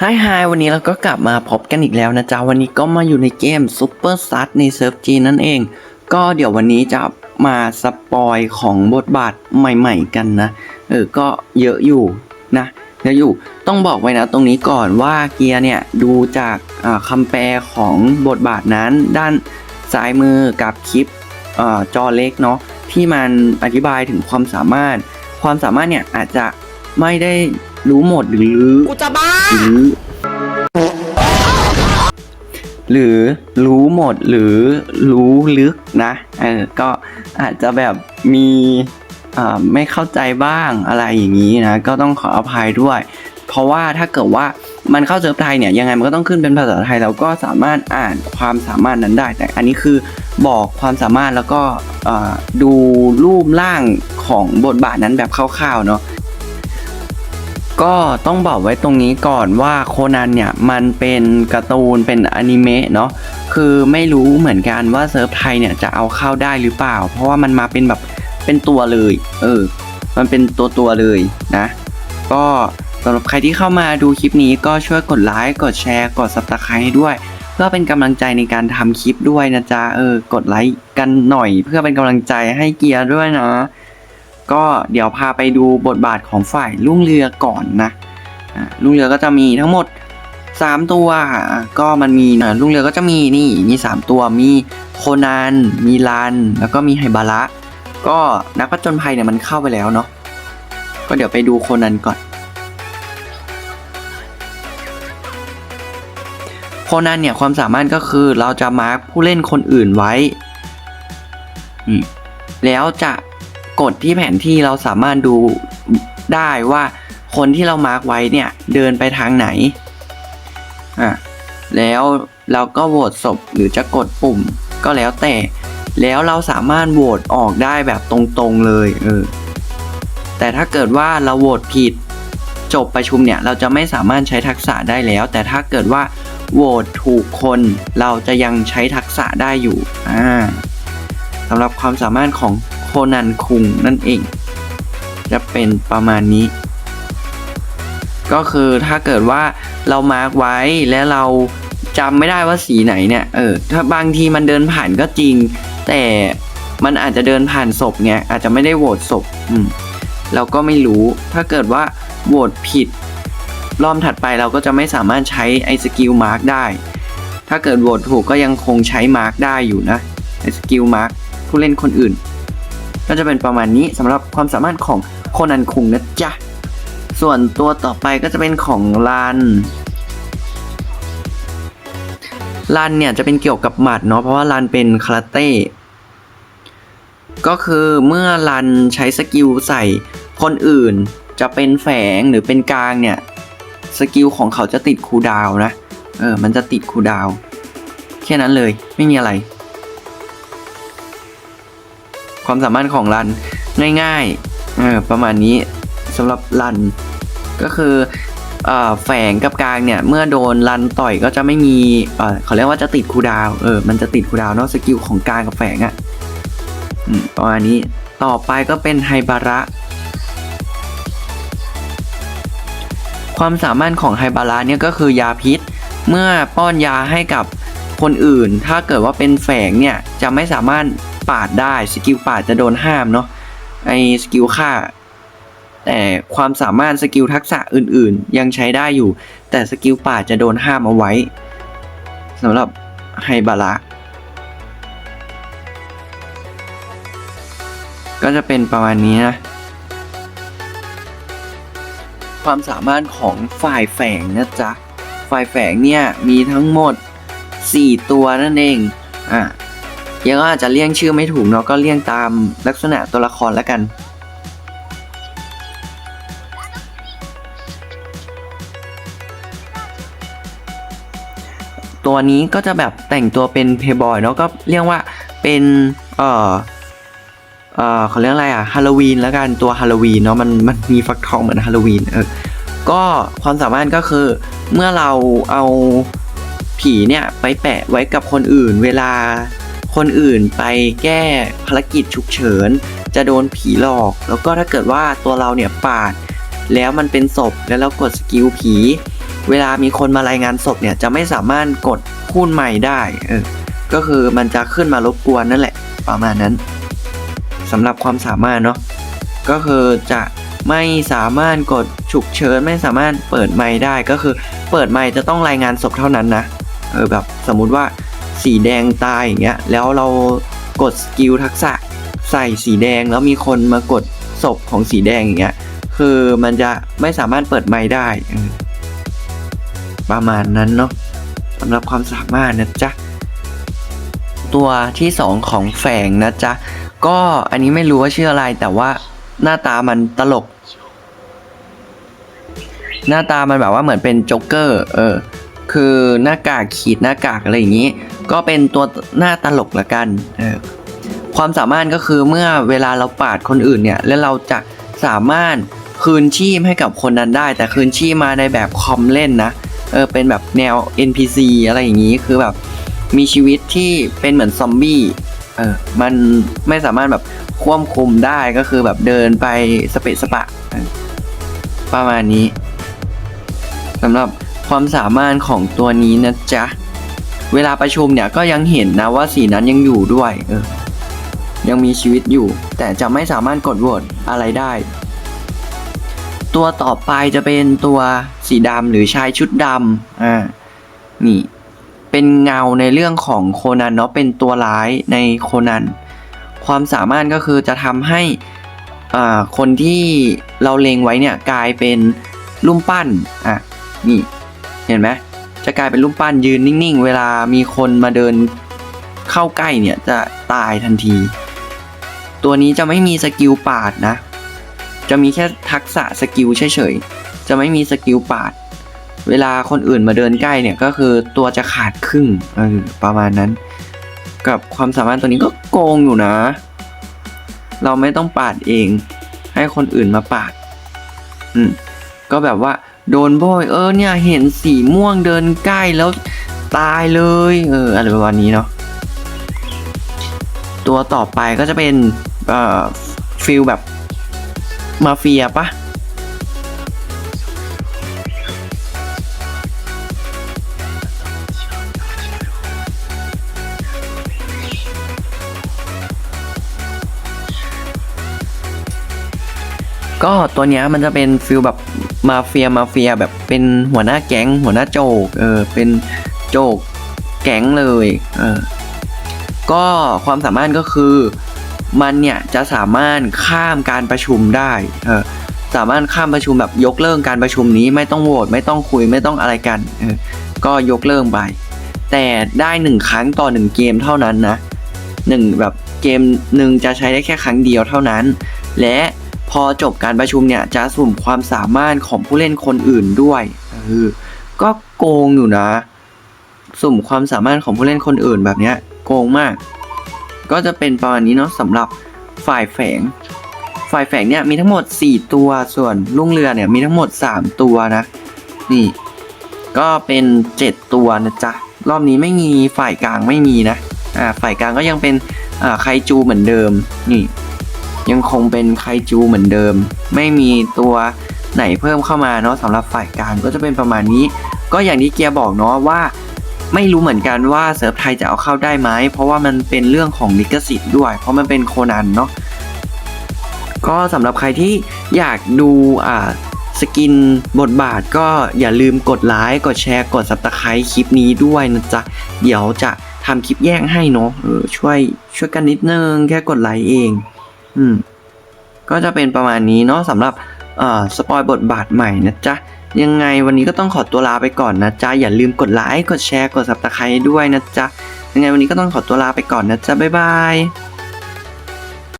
ไฮไฮวันนี้เราก็กลับมาพบกันอีกแล้วนะจ๊ะ วันนี้ก็มาอยู่ในเกม Super s a t ในเซิร์ฟจีนนั่นเอง ก็เดี๋ยววันนี้จะมาสปอยของบทบาทใหม่ๆกันนะ เออ ก็เยอะอยู่นะเยอะอยู่ ต้องบอกไว้นะตรงนี้ก่อนว่าเกียร์เนี่ย ดูจากคำแปลของบทบาทนั้น ด้านซ้ายมือกับคลิปอจอเล็กเนาะที่มันอธิบายถึงความสามารถ ความสามารถเนี่ยอาจจะไม่ได้ รู้หมดหรือ กูจะบ้า หรือ หรือรู้หมดหรือรู้ลึกนะเออก็อาจจะแบบมีอ่าไม่เข้าใจบ้างอะไรอย่างนี้นะ ก็ต้องขออภัยด้วย เพราะว่าถ้าเกิดว่ามันเข้าเซิร์ฟไทยเนี่ยยังไงมันก็ต้องขึ้นเป็นภาษาไทยเราก็สามารถอ่านความสามารถนั้นได้ แต่อันนี้คือบอกความสามารถแล้วก็ดูรูปร่างของบทบาทนั้นแบบคร่าวๆเนาะ ก็ต้องบอกไว้ตรงนี้ก่อนว่าโคนันเนี่ย มันเป็นการ์ตูนเป็นอนิเมะเนาะคือไม่รู้เหมือนกันว่าเซิร์ฟไทยเนี่ยจะเอาเข้าได้หรือเปล่า เพราะว่ามันมาเป็นแบบเป็นตัวเลย เออ มันเป็นตัวตัวเลยนะ ก็สำหรับใครที่เข้ามาดูคลิปนี้ก็ช่วยกดไลค์กดแชร์กด subscribe ให้ด้วย เพื่อเป็นกำลังใจในการทำคลิปด้วยนะจ๊ะเออกดไลค์กันหน่อย เพื่อเป็นกำลังใจให้เกียร์ด้วยนะ ก็เดี๋ยวพาไปดูบทบาทของฝ่ายลุ่งเรือก่อนนะลุ่งเรือก็จะมีทั้งหมด 3 ตัวอะก็มันมีอ่าลุ่งเรือก็จะมีนี่มี 3 ตัวมีโคนันมีลัน แล้วก็มีไฮบาระก็นักผจญภัยเนี่ยมันเข้าไปแล้วเนาะก็เดี๋ยวไปดูโคนันก่อนโคนันเนี่ยความสามารถก็คือเราจะมาร์คผู้เล่นคนอื่นไว้ แล้วจะ กดที่แผนที่เราสามารถดูได้ว่าคนที่เรามาร์คไว้เนี่ยเดินไปทางไหนอะแล้วเราก็โหวตศพหรือจะกดปุ่มก็แล้วแต่ แล้วเราสามารถโหวตออกได้แบบตรงๆเลยเออแต่ถ้าเกิดว่าเราโหวตผิดจบประชุมเนี่ยเราจะไม่สามารถใช้ทักษะได้แล้ว แต่ถ้าเกิดว่าโหวตถูกคนเราจะยังใช้ทักษะได้อยู่อ่าสำหรับความสามารถของ นันคุงนั่นเอง จะเป็นประมาณนี้ ก็คือถ้าเกิดว่าเรามาร์กไว้และเราจำไม่ได้ว่าสีไหนเนี่ย เออ ถ้าบางทีมันเดินผ่านก็จริง แต่มันอาจจะเดินผ่านศพไงอาจจะไม่ได้โหวตศพอืมเราก็ไม่รู้ ถ้าเกิดว่าโหวตผิด รอบถัดไปเราก็จะไม่สามารถใช้ไอสกิลมาร์กได้ ถ้าเกิดโหวตถูกก็ยังคงใช้มาร์กได้อยู่นะไอสกิลมาร์กผู้เล่นคนอื่น ก็จะเป็นประมาณนี้สำหรับความสามารถของโคนันคุงนะจ๊ะ ส่วนตัวต่อไปก็จะเป็นของลันลันเนี่ยจะเป็นเกี่ยวกับหมัดเนาะเพราะว่าลันเป็นคาราเต้ก็คือเมื่อลันใช้สกิลใส่คนอื่นจะเป็นแฝงหรือเป็นกลางเนี่ยสกิลของเขาจะติดคูดาวนะ เออ มันจะติดคูดาว แค่นั้นเลย ไม่มีอะไร ความสามารถของรันง่ายๆประมาณนี้สำหรับรันก็คืออแฝงกับกลางเนี่ย เมื่อโดนรันต่อยก็จะไม่มีเขาเรียกว่าจะติดคูดาวเออมันจะติดคูดาวน์เนาะสกิลของกลางกับแฝงอะ่ะประมาณนี้ต่อไปก็เป็นไฮบาระ ความสามารถของไฮบาระเนี่ยก็คือยาพิษ เมื่อป้อนยาให้กับคนอื่น ถ้าเกิดว่าเป็นแฝงเนี่ยจะไม่สามารถ ปาดได้สกิลปาดจะโดนห้ามเนาะไอสกิลฆ่า แต่ความสามารถสกิลทักษะอื่นๆ ยังใช้ได้อยู่ แต่สกิลปาดจะโดนห้ามเอาไว้สำหรับไฮบาระก็จะเป็นประมาณนี้นะความสามารถของฝ่ายแฝงนะจ๊ะ ฝ่ายแฝงเนี่ยมีทั้งหมด 4 ตัวนั่นเอง อะ ยังอาจจะเรียงชื่อไม่ถูกเนาะก็เรียงตามลักษณะตัวละครแล้วกัน ตัวนี้ก็จะแบบแต่งตัวเป็นเพย์บอยเนาะก็เรียกว่าเป็นเออเออเขาเรียกอะไรอะฮาโลวีนแล้วกันตัวฮาโลวีนเนาะมันมันมีฟักทองเหมือนฮาโลวีนเออก็ความสามารถก็คือเมื่อเราเอาผีเนี่ยไปแปะไว้กับคนอื่น เวลา คนอื่นไปแก้ภารกิจฉุกเฉิน จะโดนผีหลอก แล้วก็ถ้าเกิดว่าตัวเราเนี่ยปาด แล้วมันเป็นศพแล้วเรากดสกิลผี เวลามีคนมารายงานศพเนี่ยจะไม่สามารถกดพูดใหม่ได้เออก็คือมันจะขึ้นมารบกวนนั่นแหละประมาณนั้นสำหรับความสามารถเนาะก็คือจะไม่สามารถกดฉุกเฉินไม่สามารถเปิดไมค์ได้ก็คือ เปิดไมค์จะต้องรายงานศพเท่านั้นนะเออแบบสมมุติว่า สีแดงตายอย่างเงี้ยแล้วเรากดสกิลทักษะใส่สีแดงแล้วมีคนมากดศพของสีแดงอย่างเงี้ยคือมันจะไม่สามารถเปิดไมค์ได้ ประมาณนั้นเนาะสำหรับความสามารถนะจ๊ะ ตัวที่สองของแฝงนะจ๊ะ ก็อันนี้ไม่รู้ว่าชื่ออะไรแต่ว่าหน้าตามันตลก หน้าตามันแบบว่าเหมือนเป็นโจ๊กเกอร์ เออ คือหน้ากากขีดหน้ากากอะไรอย่างนี้ ก็เป็นตัวหน้าตลกละกันความสามารถก็คือเมื่อเวลาเราปาดคนอื่นเนี่ยแล้วเราจะสามารถคืนชีพให้กับคนนั้นได้ แต่คืนชีพมาในแบบคอมเล่นนะเออเป็นแบบแนว NPC อะไรอย่างนี้คือแบบมีชีวิตที่เป็นเหมือนซอมบี้เออมันไม่สามารถแบบควบคุมได้ก็คือแบบเดินไปสเปะสปะ ประมาณนี้สำหรับความสามารถของตัวนี้นะจ๊ะ เวลาประชุมเนี่ยก็ยังเห็นนะว่าสีนั้นยังอยู่ด้วยเออยังมีชีวิตอยู่ แต่จะไม่สามารถกดโหวตอะไรได้ ตัวต่อไปจะเป็นตัวสีดำหรือชายชุดดำอ่านี่ เป็นเงาในเรื่องของโคนันเนาะเป็นตัวร้ายในโคนันความสามารถก็คือจะทำให้อ่าคนที่เราเลงไว้เนี่ยกลายเป็นรูปปั้นอะนี่เห็นไหม จะกลายเป็นรูปปั้นยืนนิ่ง ๆ เวลามีคนมาเดินเข้าใกล้เนี่ยจะตายทันที ตัวนี้จะไม่มีสกิลปาดนะ จะมีแค่ทักษะสกิลเฉยๆ จะไม่มีสกิลปาด เวลาคนอื่นมาเดินใกล้เนี่ยก็คือตัวจะขาดครึ่งออประมาณนั้น กับความสามารถตัวนี้ก็โกงอยู่นะ เราไม่ต้องปาดเอง ให้คนอื่นมาปาด อืมก็แบบว่า โดนบ่อยเออเนี่ยเห็นสีม่วงเดินใกล้แล้วตายเลย เอออะไรประมาณนี้เนาะตัวต่อไปก็จะเป็นเอ่อฟิลแบบมาเฟียปะ ก็ตัวเนี้ยมันจะเป็นฟิลแบบมาเฟียมาเฟียแบบเป็นหัวหน้าแก๊ง หัวหน้าโจกเออเป็นโจกแก๊งเลยเออก็ความสามารถก็คือมันเนี่ยจะสามารถข้ามการประชุมได้เออสามารถข้ามประชุมแบบยกเลิกการประชุมนี้ไม่ต้องโหวตไม่ต้องคุยไม่ต้องอะไรกันเออก็ยกเลิกไป แต่ได้หนึ่งครั้งต่อหนึ่งเกมเท่านั้นนะหนึ่งแบบเกมหนึ่งจะใช้ได้แค่ครั้งเดียวเท่านั้น และ พอจบการประชุมเนี่ยจะสุ่มความสามารถของผู้เล่นคนอื่นด้วยเออก็โกงอยู่นะ สุ่มความสามารถของผู้เล่นคนอื่นแบบเนี้ยโกงมาก ก็จะเป็นประมาณนี้เนาะสำหรับฝ่ายแฝง ฝ่ายแฝงเนี่ยมีทั้งหมด 4 ตัวส่วนลุงเรือเนี่ยมีทั้งหมด 3 ตัวนะ นี่ ก็เป็น 7 ตัวนะจ๊ะรอบนี้ไม่มีฝ่ายกลางไม่มีนะอ่าฝ่ายกลางก็ยังเป็นอ่าไคจูเหมือนเดิมนี่ ยังคงเป็นไคจูเหมือนเดิม ไม่มีตัวไหนเพิ่มเข้ามาเนาะสำหรับฝ่ายกลางก็จะเป็นประมาณนี้ ก็อย่างที่เกียร์บอกเนาะว่า ไม่รู้เหมือนกันว่าเซิร์ฟไทยจะเอาเข้าได้ไหมเพราะว่ามันเป็นเรื่องของลิขสิทธิ์ด้วย เพราะมันเป็นโคนันเนาะก็สำหรับใครที่อยากดูอ่าสกินบทบาทก็อย่าลืมกดไลค์กดแชร์กด subscribe คลิปนี้ด้วยนะจ๊ะ เดี๋ยวจะทำคลิปแยกให้เนาะช่วยช่วยกันนิดนึงแค่กดไลค์เอง อืม ก็จะเป็นประมาณนี้เนาะสำหรับเอ่อสปอยบทบาทใหม่นะจ๊ะ ยังไงวันนี้ก็ต้องขอตัวลาไปก่อนนะจ๊ะ อย่าลืมกดไลค์ กดแชร์ กดซับสไครต์ด้วยนะจ๊ะ ยังไงวันนี้ก็ต้องขอตัวลาไปก่อนนะจ๊ะ บ๊ายบาย